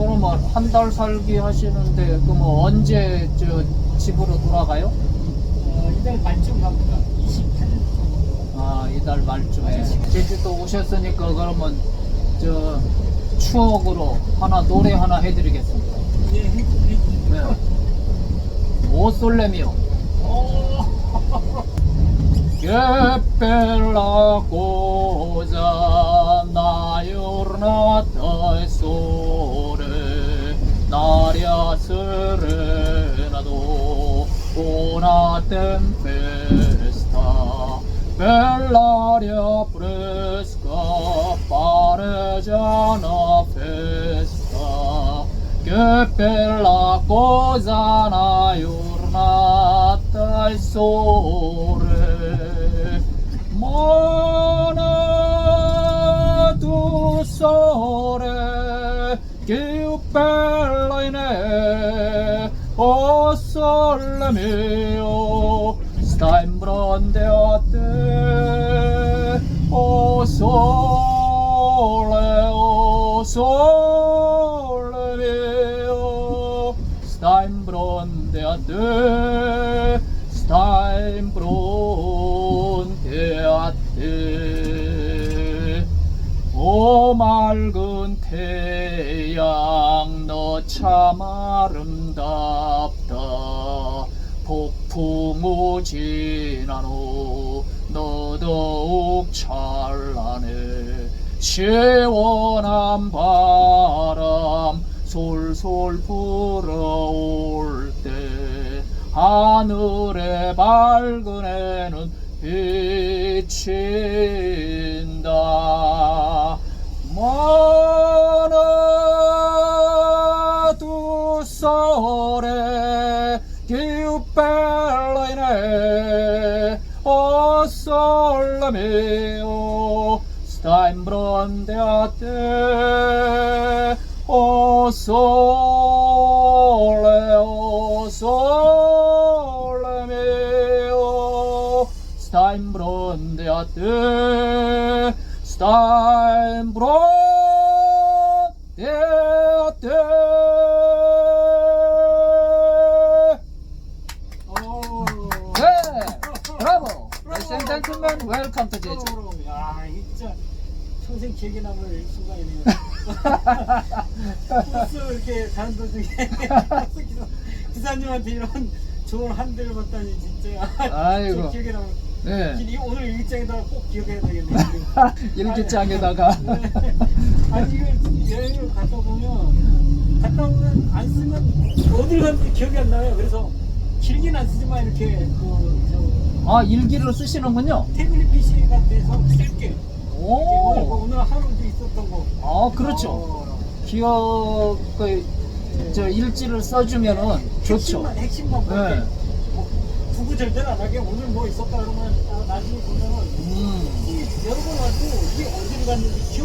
그러면 한 달 살기 하시는데 그러면 언제 저 집으로 돌아가요? 어, 이달 말쯤 갑니다. 28일 아 이달 말쯤에 제주도 오셨으니까 그러면 저 추억으로 하나 노래 하나 해드리겠습니다. 예, 해, 해. 네. 오 cosa una giornata e sole, l'aria serena dopo una tempesta, bell'aria fresca, pare già una festa, che bella cosa una giornata e sole, Mona tu sole, che bella te, sta in bronde a te. 오 맑은 태양 너참 아름 답다. 폭풍 오진 않어 너 더욱 찬란해. 시원한 바람 솔솔 불어올 때 하늘의 밝은 해는 비친 bella in è, o sole mio, sta in bronte a te, o sole, o sole mio, sta in bronte a te, sta in bronte a te. Gentlemen, welcome to 제주. 야, 진짜 평생 기억에 남을 순간이네요. 버스 이렇게 가는 도중에 버스 기사, 기사님한테 이런 좋은 한 대를 받다니 진짜 아이고. 좀 기억에 남을. 네. 이 오늘 일정에다가 꼭 기억해야 되겠네요. 일기장에다가. 네. 아니 이걸 여행을 갔다 보면 갔다 오면 안 쓰면 어딜 갔는지 기억이 안 나요. 그래서 길게는 안 쓰지만 이렇게 그 아, 일기를 쓰시는군요. 저 태블릿 PC 같아서 짧게 오늘, 뭐 오. 오늘 하루 있었던 거. 아, 그렇죠. 어, 기억을, 저 일지를 써주면은 좋죠. 핵심만, 핵심만 볼게. 네. 뭐 구구절절 안 하게 오늘 뭐 있었다 그러면 아, 나중에 보면은 음. 이 여러 번 와도 이게 어디로 갔는지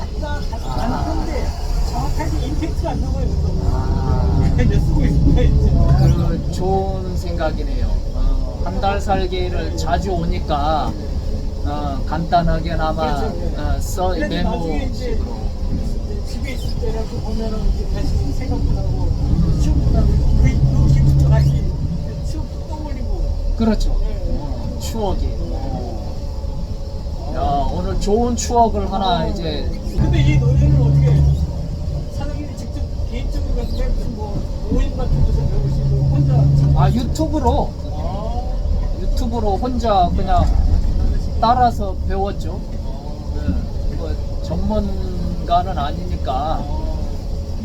갔다 갔다 아. 갔는데 정확하게 임팩트가 안 나와요. 그래서 아. 쓰고 있습니다 이제. 그 좋은 생각이네요. 어, 한달 살기를 자주 오니까 어, 간단하게나마 그렇죠. 어, 써 메모식으로. 집에 있을 때라도 보면은 이제 다시 생각도 나고 추억도 나고 그, 그 기분도 다시 추억 떠올리고 그렇죠. 네. 어, 추억이. 야 오늘 좋은 추억을 하나 이제 근데 이 노래를 어떻게 사장님이 직접 개인적으로 같은 뭐 모임 같은 데서 배우시고 혼자 참- 아 유튜브로 아, 유튜브로 혼자 그냥 따라서 배웠죠. 네, 뭐 전문가는 아니니까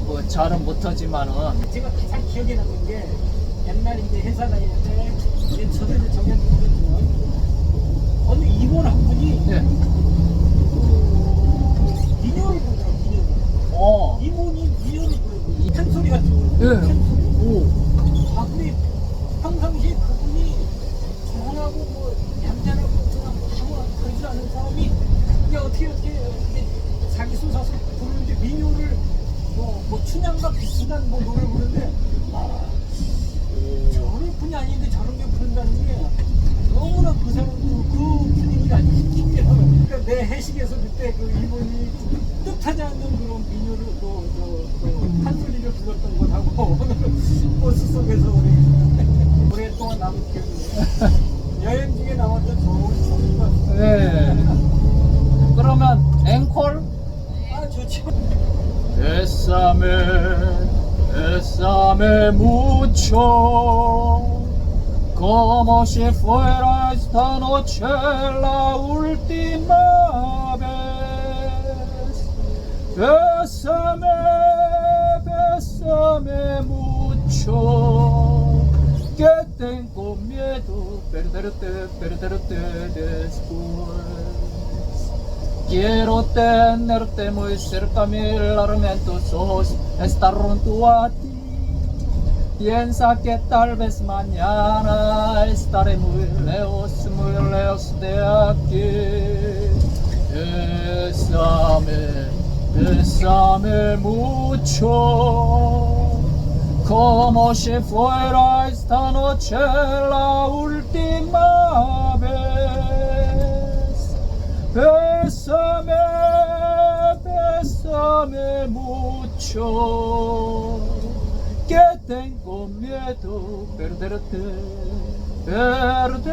뭐 잘은 못하지만은 제가 가장 기억에 남는 게 옛날 이제 회사 다닐 때 이제 저도 이제 정년 어느 임원 한 분이 네. 그 민요를 부르더라고 민요를 어. 이분이 민요를 부르고 큰 소리 같은 거 예. 큰 소리 오. 아 근데 평상시에 그분이 조용하고 뭐 얌전하고 그냥 아무 그러지 않은 사람이 이게 어떻게 어떻게 이제 자기 솟아서 부르는데 민요를 뭐, 뭐 춘향과 비슷한 뭐 노래를 부르는데 아, 저런 분이 아닌데 저런 게 부른다는 게 너무나 그 사람 bésame mucho, como si fuera esta noche la última vez. Bésame, bésame mucho, que tengo miedo perderte, perderte después. Quiero tenerte muy cerca, mirarme en tus ojos, estar junto a ti. Piensa que tal vez mañana estaré muy lejos, muy lejos de aquí. Bésame, bésame mucho, como si fuera esta noche la última vez. Bésame, bésame mucho, que tengo miedo perderte, perderte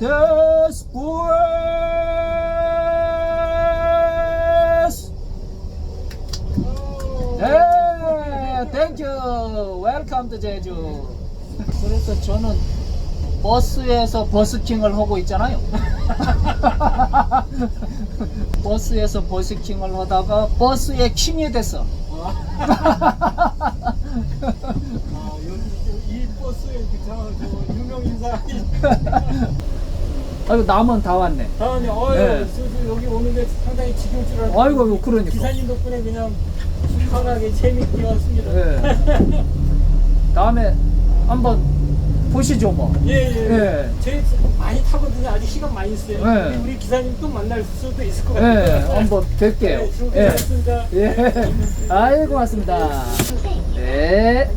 después. 네, 땡큐. 웰컴 투 제주. 그래서 저는 버스에서 버스킹을 하고 있잖아요. 버스에서 버스킹을 하다가 버스의 킹이 됐어. 아 여기 이 버스에 그저 저 유명 인사이 아이고 남은 다 왔네. 다음에 어유 네. 여기 오는데 상당히 지겨울 줄 알았는데 아이고 그러니까. 기사님 덕분에 그냥 순탄하게 재밌게 왔습니다. 네. 다음에 한번 보시죠 뭐. 예, 예. 예. 제 많이 타거든요. 아직 시간 많이 있어요. 네. 우리, 우리 기사님 또 만날 수도 있을 것 예, 같아요. 한번 뵐게요. 네, 예. 준비했습니다. 예. 아이 고맙습니다. 네.